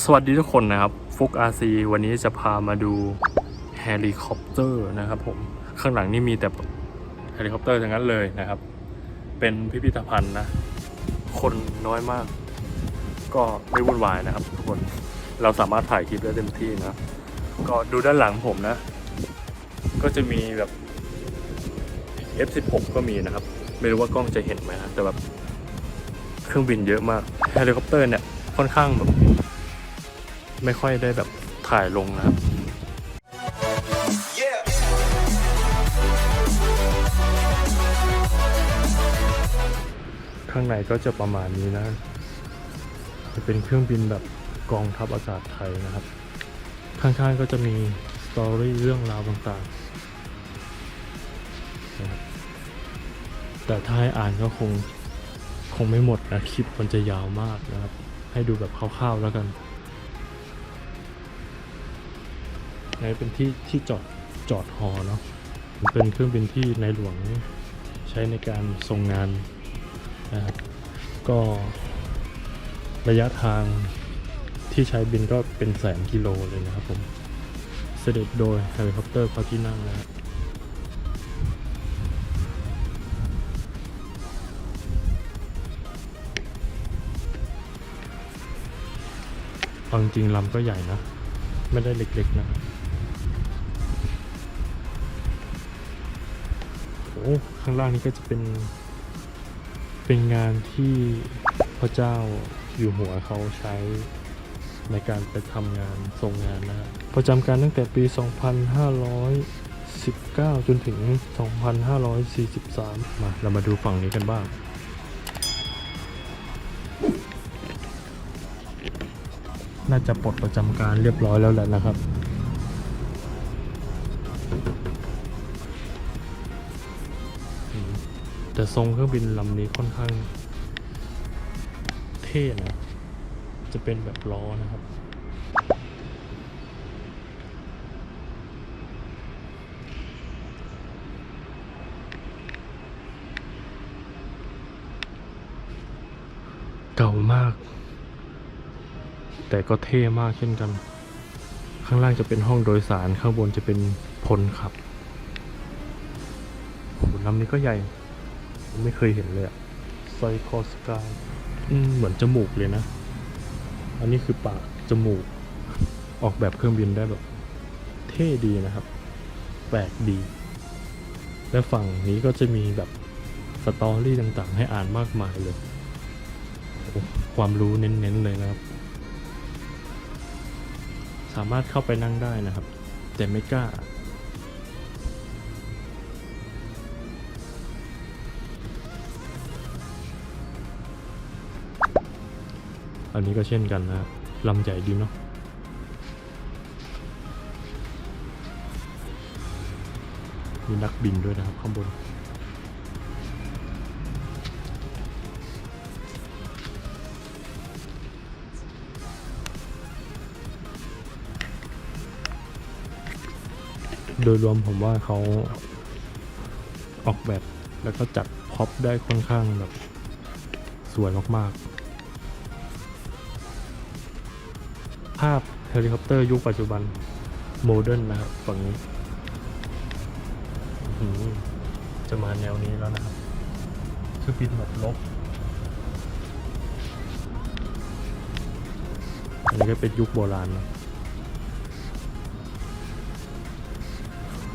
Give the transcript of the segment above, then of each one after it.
สวัสดีทุกคนนะครับฟุกอาซีวันนี้จะพามาดูเฮลิคอปเตอร์นะครับผมข้างหลังนี่มีแต่เฮลิคอปเตอร์ทั้งนั้นเลยนะครับ เป็นพิพิธภัณฑ์นะ คนน้อยมาก ก็ไม่วุ่นวายนะครับทุกคนเราสามารถถ่ายคลิปได้เต็มที่นะ ก็ดูด้านหลังผมนะ ก็จะมีแบบ F16 ก็มีนะครับ ไม่รู้ว่ากล้องจะเห็นไหมนะแต่แบบเครื่องบินเยอะมากเฮลิคอปเตอร์เนี่ยค่อนข้างแบบ ไม่ค่อยได้แบบถ่ายลงนะครับข้างในก็จะประมาณนี้นะ จะเป็นเครื่องบินแบบกองทัพอากาศไทยนะครับ ข้างๆก็จะมีสตอรี่เรื่องราวต่างๆนะครับแต่ถ้าให้อ่านก็คงคงไม่หมดนะคลิปมันจะยาวมากนะครับ ให้ดูแบบคร่าวๆแล้วกัน ในเป็นที่ที่จอดจอดฮอเนาะมันเป็นเครื่องบินที่ในหลวงใช้ในการทรงงานนะครับก็ระยะทางที่ใช้บินก็เป็นแสนกิโลเลยนะครับผม เสด็จโดยเฮลิคอปเตอร์พระที่นั่งนะครับเอาจริงๆลำก็ใหญ่นะ ไม่ได้เล็กๆนะ โอ้ข้างล่างนี้ก็จะเป็น เป็นงานที่พระเจ้าอยู่หัวเขาใช้ในการไปทำงานทรงงานนะฮะประจำการตั้งแต่ปี 2519 จนถึง 2543 มา เรามาดูฝั่งนี้กันบ้าง น่าจะปลดประจำการเรียบร้อยแล้วแหละนะครับ แต่ทรงเครื่องบินลำนี้ค่อนข้างเท่นะ จะเป็นแบบล้อนะครับ เก่ามาก แต่ก็เท่มากเช่นกัน ข้างล่างจะเป็นห้องโดยสาร ข้างบนจะเป็นพลขับโอ้โหลำนี้ก็ใหญ่ ไม่เคยเห็นเลยอะไซคอสกายเหมือนจมูกเลยนะ อันนี้คือปากจมูก ออกแบบเครื่องบินได้แบบ เท่ดีนะครับ แปลกดี และฝั่งนี้ก็จะมีแบบสตอรี่ต่างๆ ให้อ่านมากมายเลยโอ้ความรู้เน้นๆเลยนะครับ สามารถเข้าไปนั่งได้นะครับ แต่ไม่กล้า อันนี้ก็เช่นกันนะครับลำใหญ่ดีเนาะมีนักบินด้วยนะครับข้างบน โดยรวมผมว่าเขาออกแบบแล้วก็จัดพ็อปได้ค่อนข้างแบบสวยมากๆ ภาพเฮลิคอปเตอร์ยุคปัจจุบันโมเดิร์นนะครับฝั่งนี้จะมาแนวนี้แล้วนะครับ คือบินแบบลบ อันนี้ก็เป็นยุคโบราณนะ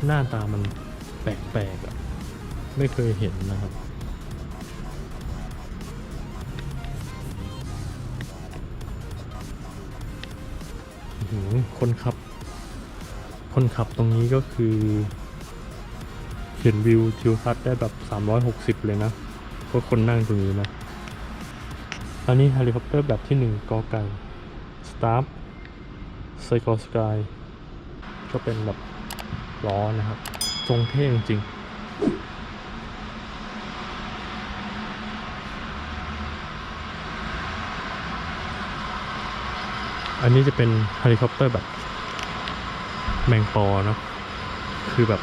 หน้าตามันแปลกๆอะไม่เคยเห็นนะครับ คนขับ คนขับตรงนี้ก็คือเห็นวิวทิวทัศน์ได้แบบ 360 เลยนะเพราะคนนั่งตรงนี้นะ อันนี้เฮลิคอปเตอร์แบบที่หนึ่งกอไก่สตาร์ฟไซโคสกายก็เป็นแบบล้อนะครับ ทรงเท่จริง อันนี้จะเป็นเฮลิคอปเตอร์แบบแมงปอเนาะคือแบบ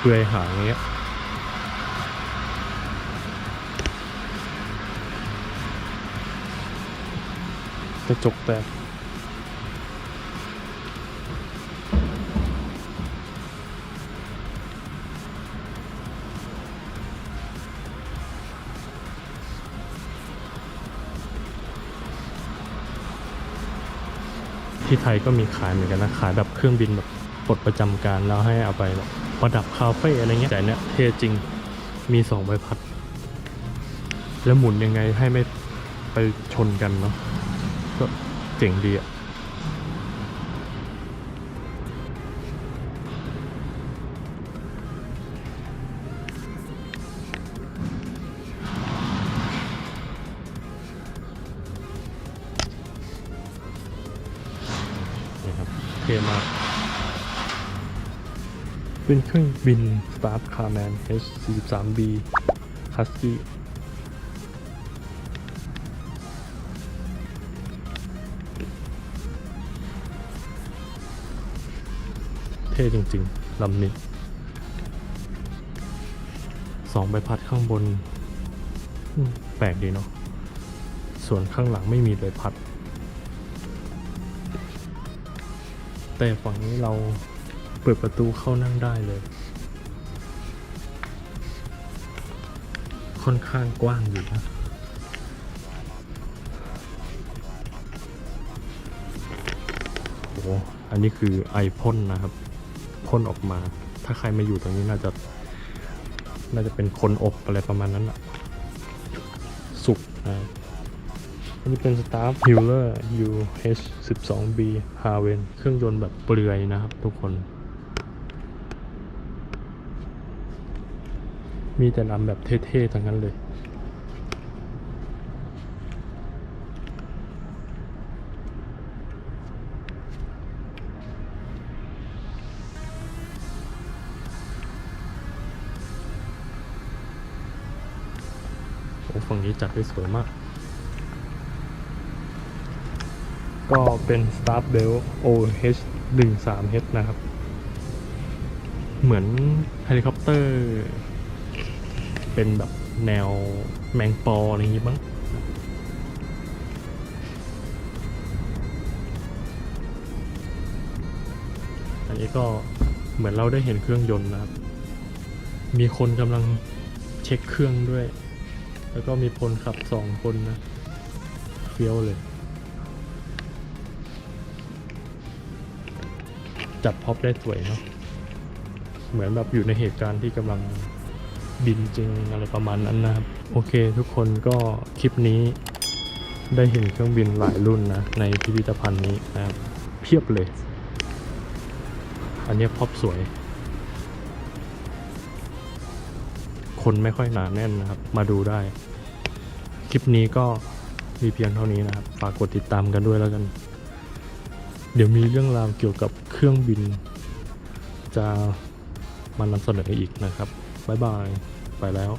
เรือยหางอย่างเงี้ยกระจกแตก ที่ไทยก็มีขายเหมือนกันนะ ขายแบบเครื่องบินแบบปลดประจำการแล้วให้เอาไปแบบประดับคาเฟ่อะไรเงี้ยแต่เนี้ยเท่จริงมีสองใบพัด แล้วหมุนยังไงให้ไม่ไปชนกันเนาะก็เจ๋งดีอะ มากเป็นเครื่องบิน Star Carman H43B Husky เท่จริงๆลำนี้สองใบพัดข้างบน แปลกดีเนาะ ส่วนข้างหลังไม่มีใบพัด แต่ฝั่งนี้เราเปิดประตูเข้านั่งได้เลย ค่อนข้างกว้างอยู่นะโอ้โหอันนี้คือไอพ่นนะครับพ่นออกมา ถ้าใครมาอยู่ตรงนี้น่าจะ น่าจะเป็นคนอบอะไรประมาณนั้นอะ อันนี้เป็น Staff Hewler UH12B Haven เครื่องยนต์แบบเปลือยนะครับทุกคน มีแต่ลำแบบเท่ๆทั้งนั้นเลยโอ้ฝั่งนี้จัดได้สวยมาก ก็เป็น Star Belt OH 1 3 H นะครับ เหมือนเฮลิคอปเตอร์ เป็นแบบแนวแมงปออะไรอย่างงี้บ้างอันนี้ก็เหมือนเราได้เห็นเครื่องยนต์นะครับ มีคนกำลังเช็คเครื่องด้วย แล้วก็มีพลขับสองคนนะ เฟี้ยวเลย จัดพ็อปได้สวยเนาะเหมือนแบบอยู่ในเหตุการณ์ที่กำลังบินจริงอะไรประมาณนั้นนะครับ โอเคทุกคนก็คลิปนี้ได้เห็นเครื่องบินหลายรุ่นนะ ในพิพิธภัณฑ์นี้นะครับเพียบเลย อันนี้พ็อปสวย คนไม่ค่อยหนาแน่นนะครับ มาดูได้ คลิปนี้ก็มีเพียงเท่านี้นะครับ ฝากกดติดตามกันด้วยแล้วกัน เดี๋ยวมีเรื่องราวเกี่ยวกับเครื่องบิน จะมานำเสนออีกนะครับ บ๊ายบาย ไปแล้ว